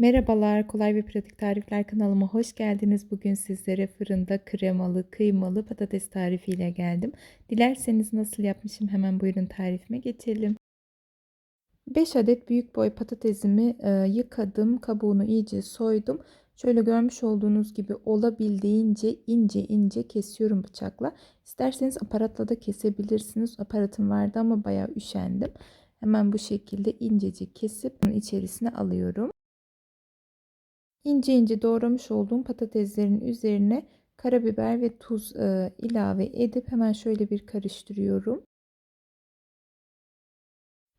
Merhabalar, Kolay ve Pratik Tarifler kanalıma hoş geldiniz. Bugün sizlere fırında kremalı, kıymalı patates tarifiyle geldim. Dilerseniz nasıl yapmışım hemen buyurun tarifime geçelim. 5 adet büyük boy patatesimi e, yıkadım, kabuğunu iyice soydum. Şöyle görmüş olduğunuz gibi olabildiğince ince ince kesiyorum bıçakla. İsterseniz aparatla da kesebilirsiniz. Aparatım vardı ama bayağı üşendim. Hemen bu şekilde incecik kesip içerisine alıyorum. İnce ince doğramış olduğum patateslerin üzerine karabiber ve tuz e, ilave edip hemen şöyle bir karıştırıyorum.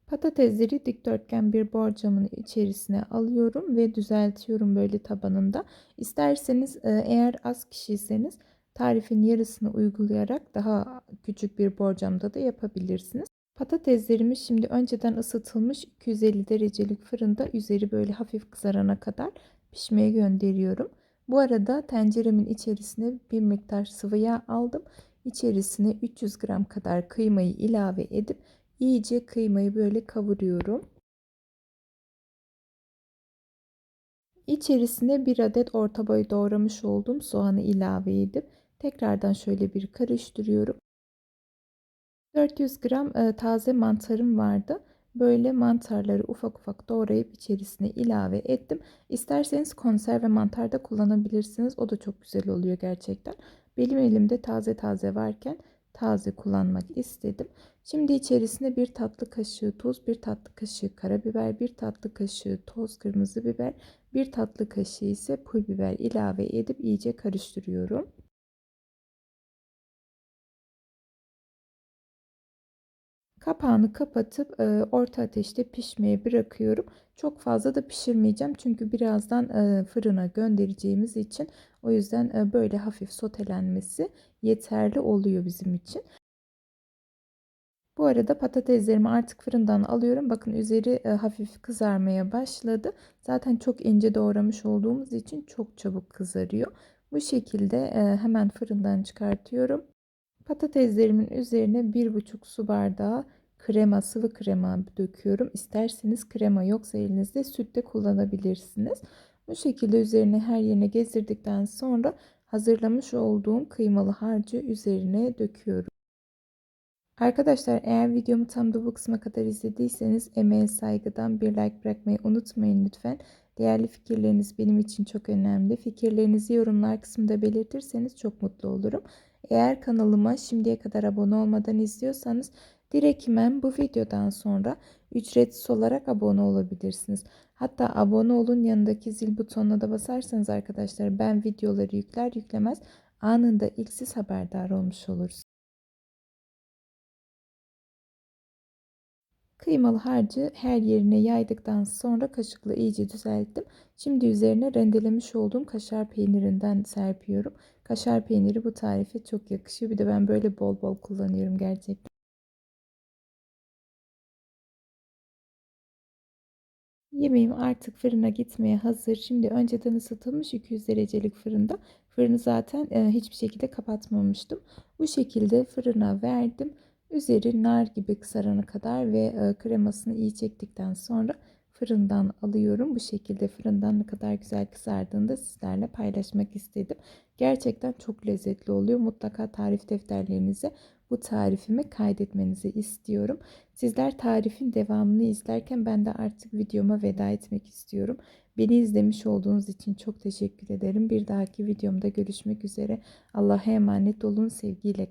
Patatesleri dikdörtgen bir borcamın içerisine alıyorum ve düzeltiyorum böyle tabanında. İsterseniz e, eğer az kişiyseniz tarifin yarısını uygulayarak daha küçük bir borcamda da yapabilirsiniz. Patateslerimi şimdi önceden ısıtılmış 250 derecelik fırında üzeri böyle hafif kızarana kadar pişmeye gönderiyorum. Bu arada tenceremin içerisine bir miktar sıvı yağ aldım. İçerisine 300 gram kadar kıymayı ilave edip iyice kıymayı böyle kavuruyorum. İçerisine bir adet orta boy doğramış olduğum soğanı ilave edip tekrardan şöyle bir karıştırıyorum. 400 gram e, taze mantarım vardı. Böyle mantarları ufak ufak doğrayıp içerisine ilave ettim. İsterseniz konserve mantar da kullanabilirsiniz. O da çok güzel oluyor gerçekten. Benim elimde taze taze varken taze kullanmak istedim. Şimdi içerisine bir tatlı kaşığı tuz, bir tatlı kaşığı karabiber, bir tatlı kaşığı toz kırmızı biber, bir tatlı kaşığı ise pul biber ilave edip iyice karıştırıyorum. Kapağını kapatıp e, orta ateşte pişmeye bırakıyorum. Çok fazla da pişirmeyeceğim çünkü birazdan e, fırına göndereceğimiz için o yüzden e, böyle hafif sotelenmesi yeterli oluyor bizim için. Bu arada patateslerimi artık fırından alıyorum. Bakın üzeri hafif kızarmaya başladı. Zaten çok ince doğramış olduğumuz için çok çabuk kızarıyor. Bu şekilde hemen fırından çıkartıyorum. Patateslerimin üzerine 1,5 su bardağı krema, sıvı krema döküyorum. İsterseniz krema yoksa elinizde süt de kullanabilirsiniz. Bu şekilde üzerine her yerine gezdirdikten sonra hazırlamış olduğum kıymalı harcı üzerine döküyorum. Arkadaşlar eğer videomu tam da bu kısma kadar izlediyseniz emeğe saygıdan bir like bırakmayı unutmayın lütfen. Değerli fikirleriniz benim için çok önemli. Fikirlerinizi yorumlar kısmında belirtirseniz çok mutlu olurum. Eğer kanalıma şimdiye kadar abone olmadan izliyorsanız direktmen bu videodan sonra ücretsiz olarak abone olabilirsiniz. Hatta abone olun yanındaki zil butonuna da basarsanız arkadaşlar ben videoları yükler yüklemez anında ilk siz haberdar olmuş olursunuz. Kıymalı harcı her yerine yaydıktan sonra kaşıkla iyice düzelttim. Şimdi üzerine rendelemiş olduğum kaşar peynirinden serpiyorum. Kaşar peyniri bu tarife çok yakışıyor. Bir de ben böyle bol bol kullanıyorum gerçekten. Yemeğim artık fırına gitmeye hazır. Şimdi önceden ısıtılmış 200 derecelik fırında. Fırını zaten e, hiçbir şekilde kapatmamıştım. Bu şekilde fırına verdim. Üzeri nar gibi kızarana kadar ve e, kremasını iyi çektikten sonra fırından alıyorum. Bu şekilde fırından ne kadar güzel kızardığını da sizlerle paylaşmak istedim. Gerçekten çok lezzetli oluyor. Mutlaka tarif defterlerinize bu tarifimi kaydetmenizi istiyorum. Sizler tarifin devamını izlerken ben de artık videoma veda etmek istiyorum. Beni izlemiş olduğunuz için çok teşekkür ederim. Bir dahaki videomda görüşmek üzere. Allah'a emanet olun. Sevgiyle